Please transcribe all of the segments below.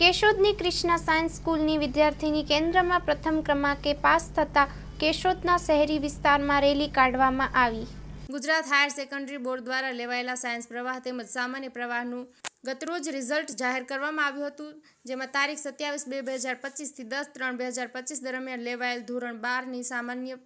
કેશોદની Krishna science સ્કૂલની વિદ્યાર્થીની કેન્દ્રમાં પ્રથમ ક્રમાંકે પાસ થતા કેશોદના શહેરી વિસ્તારમાં રેલી કાઢવામાં આવી. ગુજરાત હાયર સેકન્ડરી બોર્ડ દ્વારા લેવાયેલા સાયન્સ પ્રવાહ તેમજ સામાન્ય પ્રવાહનું ગતરોજ રિઝલ્ટ જાહેર કરવામાં આવ્યું હતું, જેમાં તારીખ સત્યાવીસ બે બે હજાર પચીસથી દસ ત્રણ બે હજાર પચીસ દરમિયાન લેવાયેલ ધોરણ બારની સામાન્ય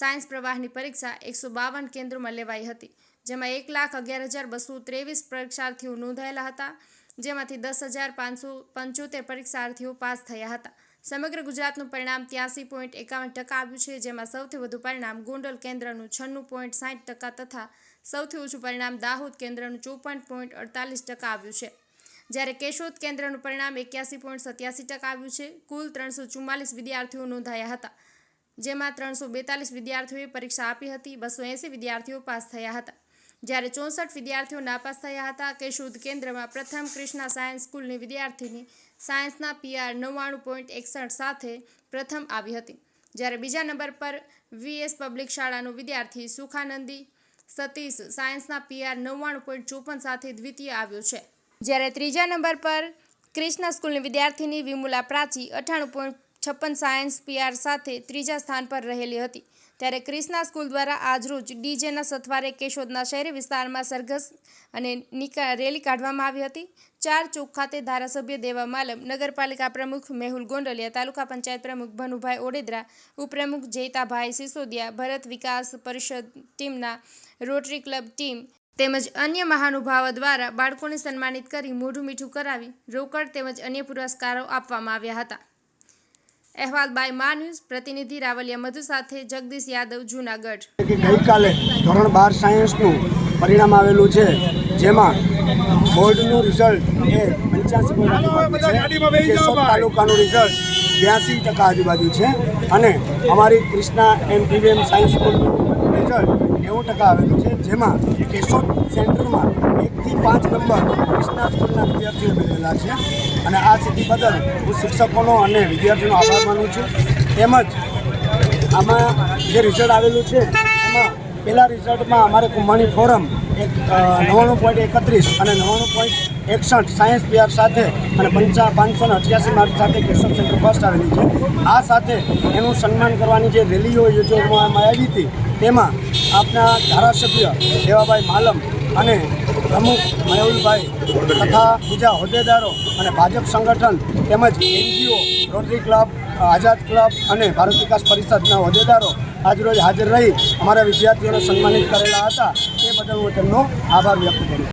સાયન્સ પ્રવાહની પરીક્ષા એકસો બાવન કેન્દ્રોમાં લેવાઈ હતી, જેમાં એક લાખ અગિયાર હજાર બસો ત્રેવીસ પરીક્ષાર્થીઓ નોંધાયેલા હતા. જેમાંથી દસ હજાર પાંચસો પંચોતેર પરીક્ષાર્થીઓ પાસ થયા હતા. સમગ્ર ગુજરાતનું પરિણામ ત્યાસી પોઈન્ટ એકાવન ટકા આવ્યું છે, જેમાં સૌથી વધુ પરિણામ ગોંડલ કેન્દ્રનું છન્નું પોઈન્ટ સાઠ ટકા તથા સૌથી ઓછું પરિણામ દાહોદ કેન્દ્રનું ચોપન પોઈન્ટ અડતાલીસ ટકા આવ્યું છે. જ્યારે કેશોદ કેન્દ્રનું પરિણામ એક્યાસી પોઈન્ટ સત્યાસી ટકા આવ્યું છે, કુલ ત્રણસો ચુમ્માલીસ વિદ્યાર્થીઓ નોંધાયા હતા, જેમાં ત્રણસો બેતાલીસ વિદ્યાર્થીઓએ પરીક્ષા આપી હતી, બસો એંસી વિદ્યાર્થીઓ પાસ થયા હતા. જ્યારે ચોસઠ વિદ્યાર્થીઓ નાપાસ થયા હતા કેશોદ કેન્દ્રમાં પ્રથમ કૃષ્ણા સાયન્સ સ્કૂલની વિદ્યાર્થીની સાયન્સના પીઆર નવ્વાણું પોઈન્ટ એકસઠ સાથે પ્રથમ આવી હતી. જ્યારે બીજા નંબર પર વીએસ પબ્લિક શાળાનો વિદ્યાર્થી સુખાનંદી સતીશ સાયન્સના પીઆર નવ્વાણું પોઈન્ટ ચોપન સાથે દ્વિતીય આવ્યો છે. જ્યારે ત્રીજા નંબર પર ક્રિષ્ના સ્કૂલની વિદ્યાર્થીની વિમુલા પ્રાચી અઠ્ઠાણું પોઈન્ટ છપ્પન સાયન્સ પીઆર સાથે ત્રીજા સ્થાન પર રહેલી હતી. ત્યારે ક્રિષ્ના સ્કૂલ દ્વારા આજરોજ ડીજેના સથવારે કેશોદના શહેરી વિસ્તારમાં સરઘસ અને નિકા રેલી કાઢવામાં આવી હતી. ચાર ચોક ખાતે ધારાસભ્ય દેવા માલમ, નગરપાલિકા પ્રમુખ મેહુલ ગોંડલિયા, તાલુકા પંચાયત પ્રમુખ ભનુભાઈ ઓડેદરા, ઉપપ્રમુખ જયતાભાઈ સિસોદિયા, ભરત વિકાસ પરિષદ ટીમના રોટરી ક્લબ ટીમ તેમજ અન્ય મહાનુભાવો દ્વારા બાળકોને સન્માનિત કરી મોઢું મીઠું કરાવી રોકડ તેમજ અન્ય પુરસ્કારો આપવામાં આવ્યા હતા. અહેવાલ બાય મા ન્યૂઝ પ્રતિનિધિ રાવલિયા મધુ સાથે જગદીશ યાદવ જૂનાગઢ. ગઈકાલે ધોરણ બાર સાયન્સનું પરિણામ આવેલું છે જેમાં બોર્ડનું રિઝલ્ટ એ પંચ્યાસી પોઈન્ટ કેશોદ તાલુકાનું રિઝલ્ટ બ્યાસી ટકા આજુબાજુ છે. અને અમારી કૃષ્ણા એમ પીવીએમ સાયન્સ સ્કૂલનું રિઝલ્ટ નેવું ટકા આવેલું છે, જેમાં કેશોદ સેન્ટરમાં એકથી પાંચ નંબર કૃષ્ણા સ્કૂલના વિદ્યાર્થીઓ મેળવેલા છે. અને આ સ્થિતિ બદલ હું શિક્ષકોનો અને વિદ્યાર્થીઓનો આભાર માનું છું. તેમજ આમાં જે રિઝલ્ટ આવેલું છે પહેલા રિઝલ્ટમાં અમારે કુંભાણી ફોરમ એક નવાણું પોઈન્ટ એકત્રીસ અને નવ્વાણું પોઈન્ટ એકસઠ સાયન્સ બિહાર સાથે અને પંચા પાંચસો ને અઠ્યાસી માર્ક સાથે કેશવ સેન્ટર ફર્સ્ટ આવેલી છે. આ સાથે એનું સન્માન કરવાની જે રેલીઓ યોજવામાં આવી હતી, તેમાં આપના ધારાસભ્ય દેવાભાઈ માલમ અને પ્રમુખ મયુરભાઈ તથા બીજા હોદ્દેદારો અને ભાજપ સંગઠન તેમજ NGO Rotary club Azad club અને ભારત વિકાસ પરિષદના હોદ્દેદારો આજરોજ હાજર રહી અમારા વિદ્યાર્થીઓને સન્માનિત કરેલા હતા. એ બદલ હું તેમનો આભાર વ્યક્ત કરું